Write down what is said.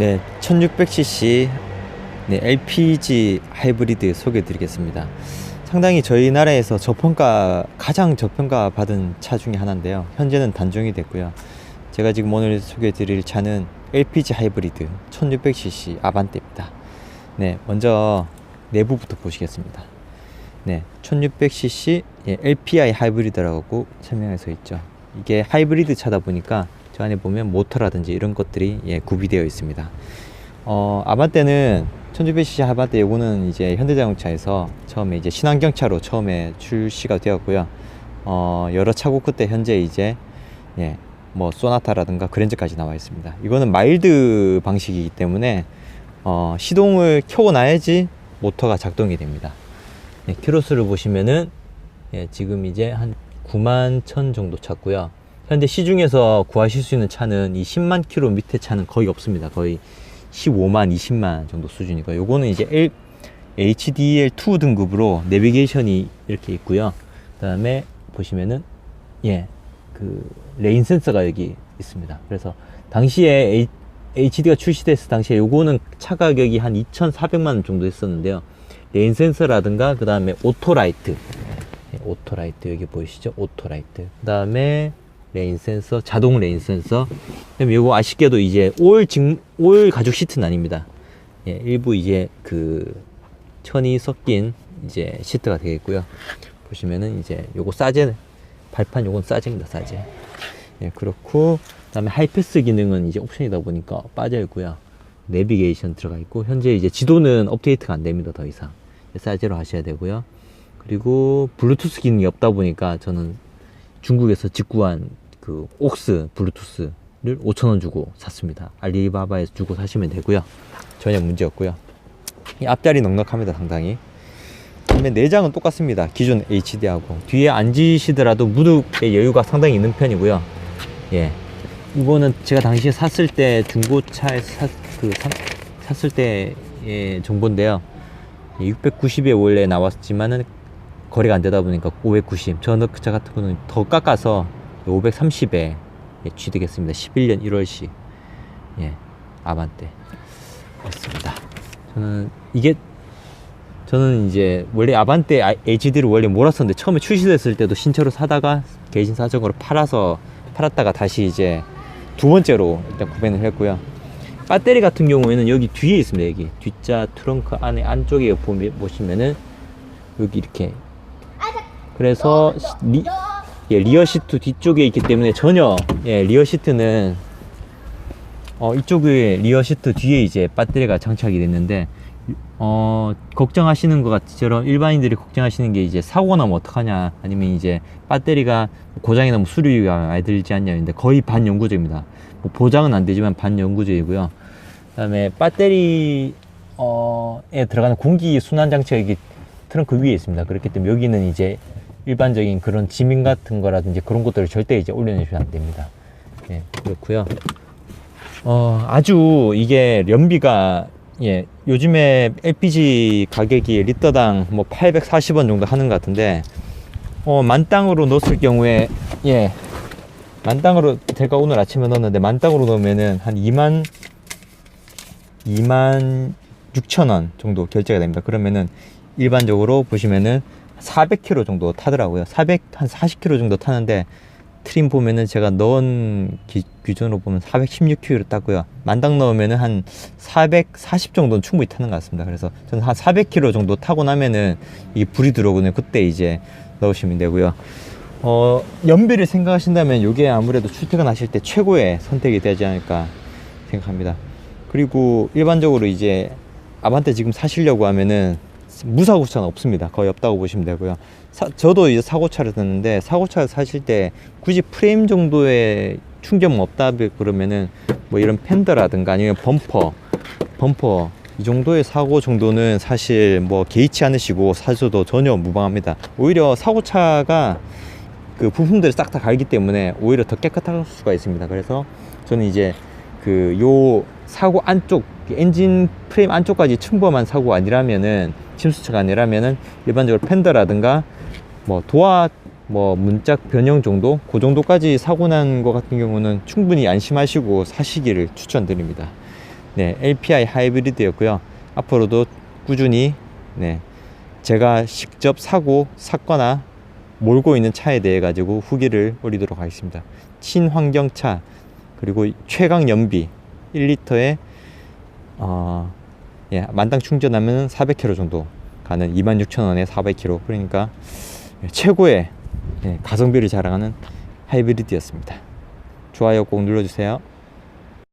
네, 1600cc 네, LPG 하이브리드 소개해 드리겠습니다. 상당히 저희 나라에서 저평가, 가장 저평가 받은 차 중에 하나인데요. 현재는 단종이 됐고요. 제가 지금 오늘 소개해 드릴 차는 LPG 하이브리드 1600cc 아반떼입니다. 네, 먼저 내부부터 보시겠습니다. 네, 1600cc 예, LPI 하이브리드라고 설명해서 있죠. 이게 하이브리드 차다 보니까 저 안에 보면 모터라든지 이런 것들이 예, 구비되어 있습니다. 어, 아반떼는 1600cc 아반떼 요거는 이제 현대자동차에서 처음에 이제 친환경차로 처음에 출시가 되었고요. 어, 여러 차고 끝에 현재 이제 예, 뭐 소나타라든가 그랜저까지 나와 있습니다. 이거는 마일드 방식이기 때문에 어, 시동을 켜고 나야지 모터가 작동이 됩니다. 예, 키로수를 보시면은 예, 지금 이제 한 9만 천 정도 찼고요. 현재 시중에서 구하실 수 있는 차는 이 10만 킬로 밑에 차는 거의 없습니다. 거의 15만, 20만 정도 수준이고 요거는 이제 L, HDL2 등급으로 내비게이션이 이렇게 있고요. 그 다음에 보시면은 예, 그 레인 센서가 여기 있습니다. 그래서 당시에 HD가 출시됐을 당시에 요거는 차 가격이 한 2,400만 원 정도 했었는데요. 레인 센서라든가 그 다음에 오토라이트 예, 오토라이트 여기 보이시죠? 오토라이트 그 다음에 레인 센서 자동 레인 센서 그다음에 요거 아쉽게도 이제 올, 직, 올 가죽 시트는 아닙니다. 예, 일부 이제 그 천이 섞인 이제 시트가 되겠고요. 보시면은 이제 요거 싸제 발판 요건 싸제입니다. 싸제. 예, 그렇고 그 다음에 하이패스 기능은 이제 옵션이다 보니까 빠져 있고요. 내비게이션 들어가 있고 현재 이제 지도는 업데이트가 안 됩니다. 더 이상 싸제로 하셔야 되고요. 그리고 블루투스 기능이 없다 보니까 저는 중국에서 직구한 그 옥스 블루투스를 5,000원 주고 샀습니다. 알리바바에서 주고 사시면 되고요. 전혀 문제 없고요. 이 앞자리 넉넉합니다. 상당히. 그다음에 내장은 똑같습니다. 기존 HD하고 뒤에 앉으시더라도 무릎의 여유가 상당히 있는 편이고요. 예, 이거는 제가 당시에 샀을 때 중고차에서 샀, 그 사- 샀을 때의 정보인데요. 690에 원래 나왔지만은 거래가 안 되다 보니까 590. 저는 그차 같은 거는 더 깎아서 530에 예, 취득했습니다. 11년 1월시. 예, 아반떼. 그렇습니다. 저는 이게 저는 이제 원래 아반떼 아- HD를 원래 몰았었는데 처음에 출시됐을 때도 신차로 사다가 개인 사정으로 팔아서 팔았다가 다시 이제 두 번째로 일단 구매를 했고요. 배터리 같은 경우에는 여기 뒤에 있습니다. 여기 뒷자 트렁크 안에 안쪽에 보시면은 여기 이렇게 그래서 리, 예, 리어 시트 뒤쪽에 있기 때문에 전혀 예, 리어 시트는 어, 이쪽에 리어 시트 뒤에 이제 배터리가 장착이 됐는데 어, 걱정하시는 것 같처럼 일반인들이 걱정하시는 게 이제 사고가 나면 어떡하냐 아니면 이제 배터리가 고장이 나면 수리가 많이 들지 않냐인데 거의 반영구적입니다. 뭐 보장은 안 되지만 반영구적이고요. 그다음에 배터리 어에 들어가는 공기 순환 장치가 여기 트렁크 위에 있습니다. 그렇기 때문에 여기는 이제 일반적인 그런 지민 같은 거라든지 그런 것들을 절대 이제 올려내시면 안 됩니다. 예, 그렇고요. 어, 아주 이게 연비가 예, 요즘에 LPG 가격이 리터당 뭐 840원 정도 하는 것 같은데 어, 만땅으로 넣었을 경우에 예. 만땅으로 제가 오늘 아침에 넣었는데 만땅으로 넣으면은 한 2만 2만 6천 원 정도 결제가 됩니다. 그러면은 일반적으로 보시면은 400km 정도 타더라고요. 400, 한 40km 정도 타는데 트림 보면은 제가 넣은 기, 기준으로 보면 416km 탔고요. 만당 넣으면은 한 440 정도는 충분히 타는 것 같습니다. 그래서 저는 한 400km 정도 타고 나면은 이 불이 들어오거든요. 그때 이제 넣으시면 되고요. 어, 연비를 생각하신다면 이게 아무래도 출퇴근하실 때 최고의 선택이 되지 않을까 생각합니다. 그리고 일반적으로 이제 아반떼 지금 사시려고 하면은 무사고차는 없습니다. 거의 없다고 보시면 되고요. 사- 저도 이제 사고차를 샀는데 사고차를 사실 때 굳이 프레임 정도의 충전은 없다 그러면은 뭐 이런 팬더라든가 아니면 범퍼, 범퍼 이 정도의 사고 정도는 사실 뭐 개의치 않으시고 사셔도 전혀 무방합니다. 오히려 사고차가 그 부품들을 싹 다 갈기 때문에 오히려 더 깨끗할 수가 있습니다. 그래서 저는 이제 그 요 사고 안쪽 엔진 프레임 안쪽까지 침범한 사고가 아니라면은 침수차가 아니라면은 일반적으로 팬더라든가 뭐 도화 뭐 문짝 변형 정도 그 정도까지 사고 난 것 같은 경우는 충분히 안심하시고 사시기를 추천드립니다. 네, LPI 하이브리드였고요. 앞으로도 꾸준히 네, 제가 직접 사고 샀거나 몰고 있는 차에 대해 가지고 후기를 올리도록 하겠습니다. 친환경차 그리고 최강 연비 1리터에 어, 예, 만당 충전하면 400km 정도 가는 26,000원에 400km 그러니까 최고의 예, 가성비를 자랑하는 하이브리드였습니다. 좋아요 꼭 눌러주세요.